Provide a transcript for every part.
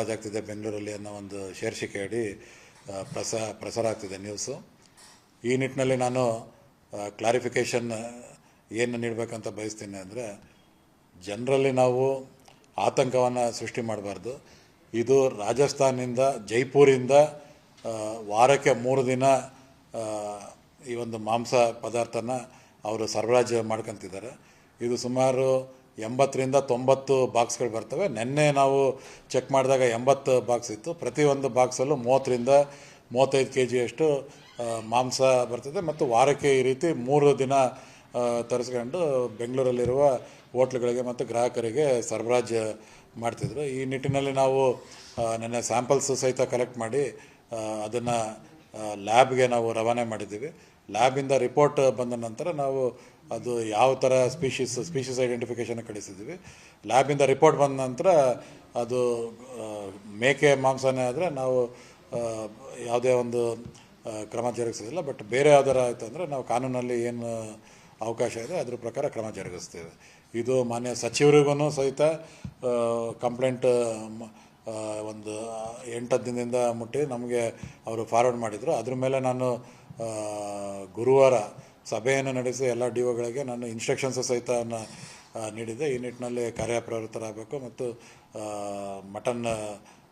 ಆಗ್ತಿದೆ ಬೆಂಗಳೂರಲ್ಲಿ ಅನ್ನೋ ಒಂದು ಶೀರ್ಷಿಕೆ ಅಡಿ ಪ್ರಸ ಪ್ರಸಾರ ಆಗ್ತಿದೆ ನ್ಯೂಸು ಈ ನಿಟ್ಟಿನಲ್ಲಿ ನಾನು ಕ್ಲಾರಿಫಿಕೇಷನ್ ಏನು ನೀಡಬೇಕಂತ ಬಯಸ್ತೀನಿ ಅಂದರೆ, ಜನರಲ್ಲಿ ನಾವು ಆತಂಕವನ್ನು ಸೃಷ್ಟಿ ಮಾಡಬಾರ್ದು. ಇದು ರಾಜಸ್ಥಾನಿಂದ, ಜೈಪುರಿಂದ ವಾರಕ್ಕೆ ಮೂರು ದಿನ ಈ ಒಂದು ಮಾಂಸ ಪದಾರ್ಥನ ಅವರು ಸರಬರಾಜು ಮಾಡ್ಕೊತಿದ್ದಾರೆ. ಇದು ಸುಮಾರು ಎಂಬತ್ತರಿಂದ ತೊಂಬತ್ತು ಬಾಕ್ಸ್ಗಳು ಬರ್ತವೆ. ನಿನ್ನೆ ನಾವು ಚೆಕ್ ಮಾಡಿದಾಗ ಎಂಬತ್ತು ಬಾಕ್ಸ್ ಇತ್ತು. ಪ್ರತಿಯೊಂದು ಬಾಕ್ಸಲ್ಲೂ ಮೂವತ್ತರಿಂದ ಮೂವತ್ತೈದು ಕೆ ಜಿಯಷ್ಟು ಮಾಂಸ ಬರ್ತದೆ ಮತ್ತು ವಾರಕ್ಕೆ ಈ ರೀತಿ ಮೂರು ದಿನ ತರಿಸ್ಕೊಂಡು ಬೆಂಗಳೂರಲ್ಲಿರುವ ಹೋಟ್ಲುಗಳಿಗೆ ಮತ್ತು ಗ್ರಾಹಕರಿಗೆ ಸರಬರಾಜು ಮಾಡ್ತಿದ್ರು. ಈ ನಿಟ್ಟಿನಲ್ಲಿ ನಾವು ನೆನ್ನೆ ಸ್ಯಾಂಪಲ್ಸ್ ಸಹಿತ ಕಲೆಕ್ಟ್ ಮಾಡಿ ಅದನ್ನು ಲ್ಯಾಬ್ಗೆ ನಾವು ರವಾನೆ ಮಾಡಿದ್ದೀವಿ. ಲ್ಯಾಬಿಂದ ರಿಪೋರ್ಟ್ ಬಂದ ನಂತರ ನಾವು ಅದು ಯಾವ ಥರ ಸ್ಪೀಷೀಸ್ ಸ್ಪೀಷೀಸ್ ಐಡೆಂಟಿಫಿಕೇಷನ್ ಕಳಿಸಿದ್ದೀವಿ. ಲ್ಯಾಬಿಂದ ರಿಪೋರ್ಟ್ ಬಂದ ನಂತರ ಅದು ಮೇಕೆ, ಮಾಂಸನೇ ಆದರೆ ನಾವು ಯಾವುದೇ ಒಂದು ಕ್ರಮ ಜರುಗಿಸೋದಿಲ್ಲ. ಬಟ್ ಬೇರೆ ಯಾವ್ದಾರ ಆಯಿತು ಅಂದರೆ ನಾವು ಕಾನೂನಲ್ಲಿ ಏನು ಅವಕಾಶ ಇದೆ, ಅದ್ರ ಪ್ರಕಾರ ಕ್ರಮ ಜರುಗಿಸ್ತೇವೆ. ಇದು ಮಾನ್ಯ ಸಚಿವರಿಗೂ ಸಹಿತ ಕಂಪ್ಲೇಂಟ್ ಒಂದು ಎಂಟತ್ತು ದಿನದಿಂದ ಮುಟ್ಟಿ ನಮಗೆ ಅವರು ಫಾರ್ವರ್ಡ್ ಮಾಡಿದರು. ಅದ್ರ ಮೇಲೆ ನಾನು ಗುರುವಾರ ಸಭೆಯನ್ನು ನಡೆಸಿ ಎಲ್ಲ ಡಿ ಒಗಳಿಗೆ ನಾನು ಇನ್ಸ್ಟ್ರಕ್ಷನ್ಸ್ ಸಹಿತ ನೀಡಿದ್ದೆ. ಈ ನಿಟ್ಟಿನಲ್ಲಿ ಕಾರ್ಯಪ್ರವೃತ್ತರಾಗಬೇಕು ಮತ್ತು ಮಟನ್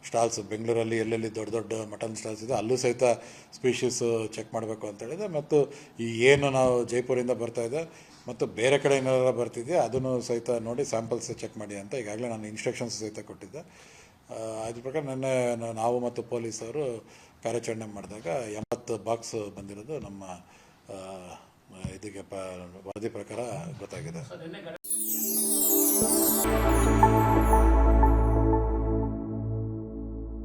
ಸ್ಟಾಲ್ಸ್ ಬೆಂಗಳೂರಲ್ಲಿ ಎಲ್ಲೆಲ್ಲಿ ದೊಡ್ಡ ದೊಡ್ಡ ಮಟನ್ ಸ್ಟಾಲ್ಸ್ ಇದೆ ಅಲ್ಲೂ ಸಹಿತ ಸ್ಪೀಷೀಸು ಚೆಕ್ ಮಾಡಬೇಕು ಅಂತ ಹೇಳಿದೆ. ಮತ್ತು ಈ ಏನು ನಾವು ಜೈಪುರಿಂದ ಇದೆ ಮತ್ತು ಬೇರೆ ಕಡೆ ಏನಾರ ಬರ್ತಿದೆಯಾ ಅದನ್ನು ಸಹಿತ ನೋಡಿ ಸ್ಯಾಂಪಲ್ಸ್ ಚೆಕ್ ಮಾಡಿ ಅಂತ ಈಗಾಗಲೇ ನಾನು ಇನ್ಸ್ಟ್ರಕ್ಷನ್ಸ್ ಸಹಿತ ಕೊಟ್ಟಿದ್ದೆ. ಅದ್ರ ಪ್ರಕಾರ ನಿನ್ನೆ ನಾವು ಮತ್ತು ಪೊಲೀಸರು ಕಾರ್ಯಾಚರಣೆ ಮಾಡಿದಾಗ ಎಂಬತ್ತು ಬಾಕ್ಸ್ ಬಂದಿರೋದು ನಮ್ಮ ಇದಕ್ಕೆ ಪ, ವರದಿ ಪ್ರಕಾರ ಗೊತ್ತಾಗಿದೆ.